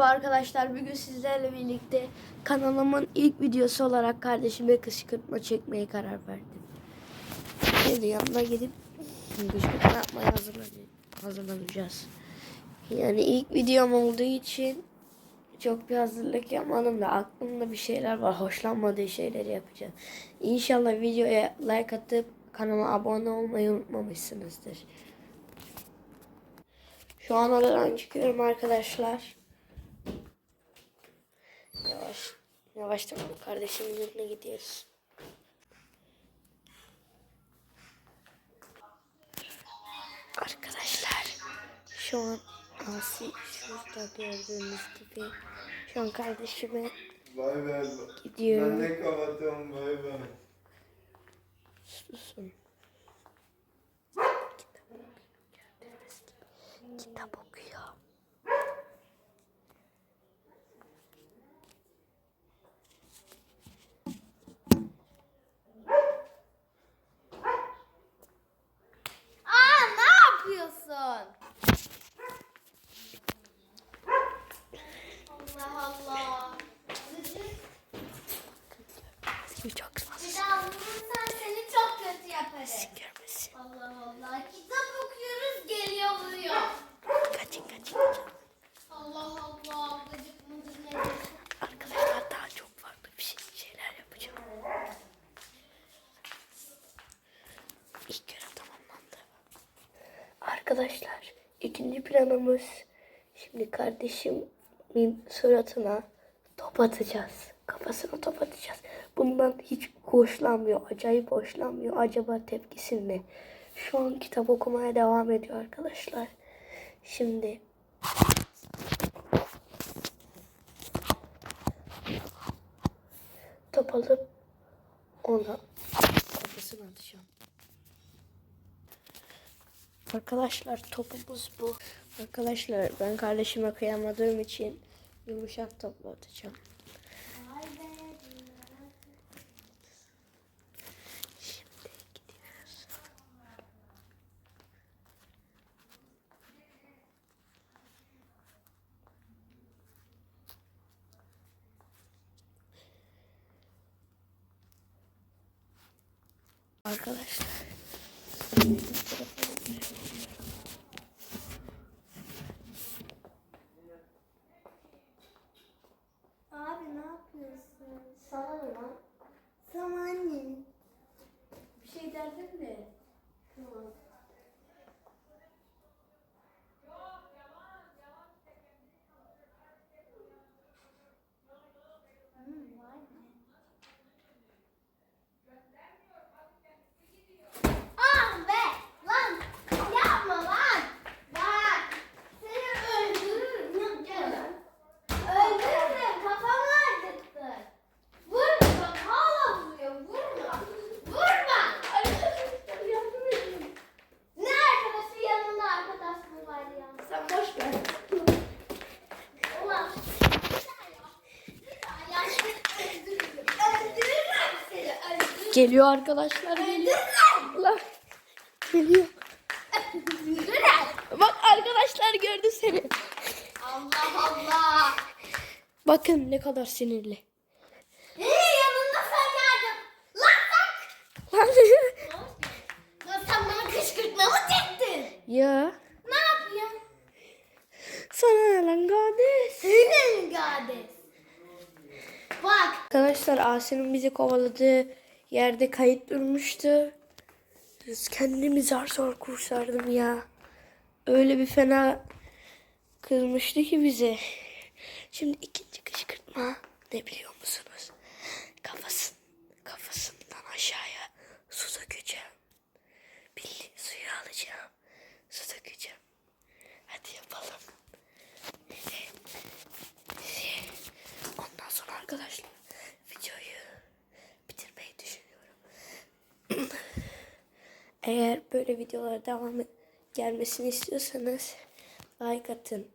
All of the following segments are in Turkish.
Merhaba arkadaşlar. Bugün sizlerle birlikte kanalımın ilk videosu olarak kardeşime kışkırtma çekmeye karar verdim. Şimdi yanına gidip kışkırtma yapmaya hazırlan- hazırlanacağız. Yani ilk videom olduğu için çok bir hazırlık yapmadım da aklımda bir şeyler var. Hoşlanmadığı şeyleri yapacağım. İnşallah videoya like atıp kanala abone olmayı unutmamışsınızdır. Şu an oradan çıkıyorum arkadaşlar. Yavaş. Yavaş tamam kardeşimin yanına gidiyoruz. Arkadaşlar şu an Asi şurada gördüğünüz gibi şu an kardeşime Vay be. gidiyorum. Ben de kapatıyorum vay be. Susun. Kitap okuyor. Aa ne yapıyorsun? Allah Allah. Seni çok Bir fazla daha vurursan seni çok kötü yaparım. görmesin. Allah Allah. Kitap okuyoruz geliyor vuruyor. Kaçın kaçın kaçın. Allah Allah. Gıcık mıdır nedir? Arkadaşlar daha çok farklı bir şey, şeyler yapacağım. İlk görev tamamlandı. Arkadaşlar ikinci planımız şimdi kardeşimin suratına top atacağız. Kafasına top atacağız. Bundan hiç hoşlanmıyor. Acayip hoşlanmıyor. Acaba tepkisi ne? Şu an kitap okumaya devam ediyor arkadaşlar. Şimdi top alıp ona kafasına atacağım. Arkadaşlar topumuz bu. Arkadaşlar ben kardeşime kıyamadığım için yumuşak topla atacağım. Arkadaşlar. Abi ne yapıyorsun? Sana ne lan? Sana anne. Bir şey derdin mi? Tamam. Ah be! Lan! Yapma lan! Bak! Seni öldürürüm. Gel lan. Öldürürüm. Kafamı acıttı. Vurma. Bak hala vuruyor. Vurma. Vurma. Arkadaşlar yardım edin. Ne arkadaşı yanında arkadaş mı var ya? Sen boş ver. Ulan. Bir daha ya. Bir daha ya. Öldürürüm. Öldürürüm seni. Öldürürüm. Geliyor arkadaşlar geliyor. Allah. Geliyor. Bak arkadaşlar gördü seni. Allah Allah. Bakın ne kadar sinirli. Ee, yanında sen geldin. Lan sen. Lan sen bana kışkırtma mı çektin? ya Ne yapıyorsun? sana ne lan kardeş? Senin gades. Bak. Arkadaşlar Asi'nin bizi kovaladığı yerde kayıt durmuştu. Biz kendimi zar zor kurtardım ya. Öyle bir fena kızmıştı ki bize. Şimdi ikinci kışkırtma ne biliyor musunuz? Kafasın, kafasından aşağıya su dökeceğim. Bildiğin suyu alacağım. Su dökeceğim. Hadi yapalım. Ondan sonra arkadaşlar videoyu bitirmeyi düşünüyorum. Eğer böyle videolar devam gelmesini istiyorsanız like atın.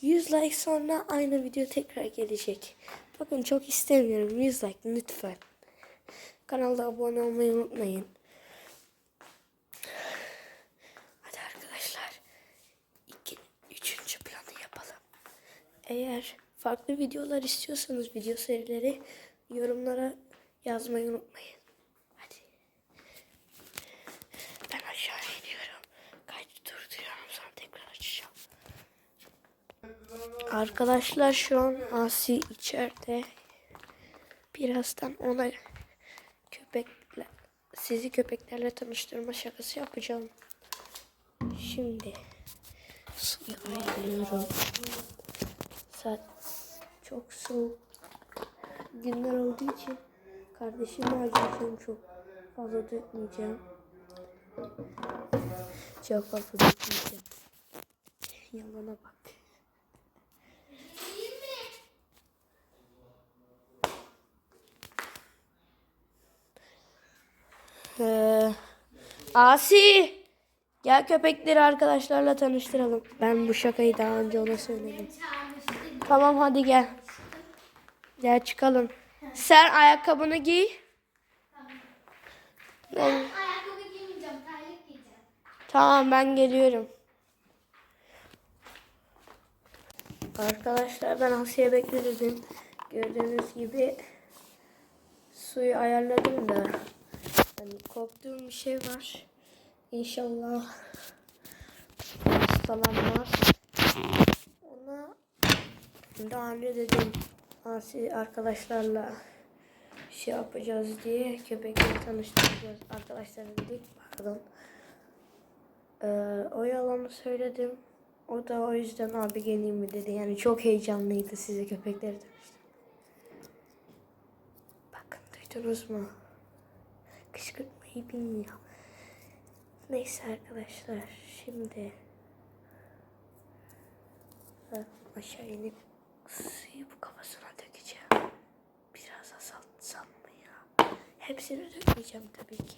100 like sonra aynı video tekrar gelecek. Bakın çok istemiyorum. 100 like lütfen. Kanalda abone olmayı unutmayın. Hadi arkadaşlar. İki, üçüncü planı yapalım. Eğer farklı videolar istiyorsanız video serileri yorumlara yazmayı unutmayın. Hadi. Ben aşağı iniyorum. Kaydı durduruyorum sonra tekrar açacağım. Arkadaşlar şu an Asi içeride. Birazdan ona köpekler sizi köpeklerle tanıştırma şakası yapacağım. Şimdi suyu ayarlıyorum. Saat çok soğuk günler olduğu için kardeşimi acıyacağım çok fazla dökmeyeceğim. Çok fazla dökmeyeceğim. Yalana bak. Asi gel köpekleri arkadaşlarla tanıştıralım. Ben bu şakayı daha önce ona söyledim. Tamam hadi gel. Gel çıkalım. Sen ayakkabını giy. Ben ayakkabı giymeyeceğim. Terlik giyeceğim. Tamam ben geliyorum. Arkadaşlar ben Asya'ya bekledim. Gördüğünüz gibi suyu ayarladım da hani korktuğum bir şey var. İnşallah hastalanmaz. Ona daha önce dedim arkadaşlarla şey yapacağız diye köpekleri tanıştıracağız arkadaşlar dedik pardon. Ee, o yalanı söyledim. O da o yüzden abi geleyim mi dedi. Yani çok heyecanlıydı size köpekleri tanıştırmak. Bakın duydunuz mu? Kışkırtmayı bilmiyor. Neyse arkadaşlar şimdi aşağı inip suyu bu kafasına dökeceğim. Biraz azaltsam mı ya? Hepsini dökmeyeceğim tabii ki.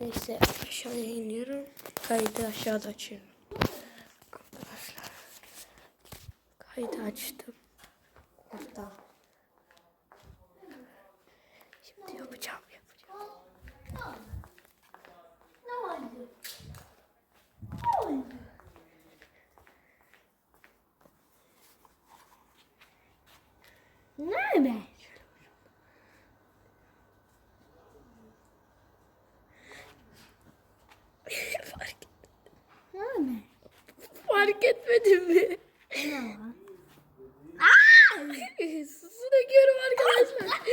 Neyse aşağıya iniyorum. Kaydı aşağıda açıyorum. Arkadaşlar. Kaydı açtım. Orada. Şimdi yapacağım yapacağım. Ne? Nerede? Fark, Nerede? fark etmedin mi? Ne var? Susu döküyorum arkadaşlar.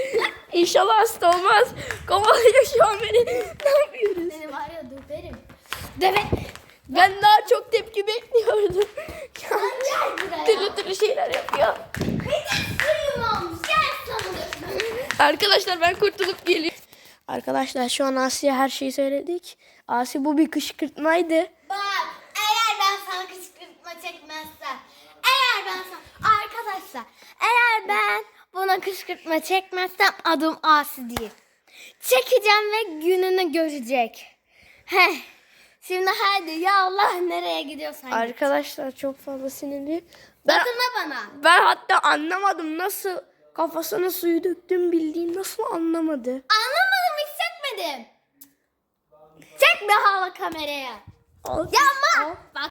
İnşallah hasta olmaz. Kovalıyor şu an beni. Ne yapıyoruz? Seni var ya döverim. Evet. Ben daha çok tepki bekliyordum. Gel buraya. türlü türlü şeyler yapıyor. Arkadaşlar ben kurtulup geliyorum. Arkadaşlar şu an Asiye her şeyi söyledik. Asi bu bir kışkırtmaydı. Bak eğer ben sana kışkırtma çekmezsem. Eğer ben sana. Arkadaşlar eğer ben buna kışkırtma çekmezsem adım Asi değil. Çekeceğim ve gününü görecek. Heh. Şimdi hadi ya Allah nereye gidiyorsan git. Arkadaşlar çok fazla sinirli. Ben, Dokunma bana. ben hatta anlamadım nasıl kafasına suyu döktüm bildiğin nasıl anlamadı. Anlamadım hiç çekmedim. Çekme hala kameraya. Al. Yapma. Bak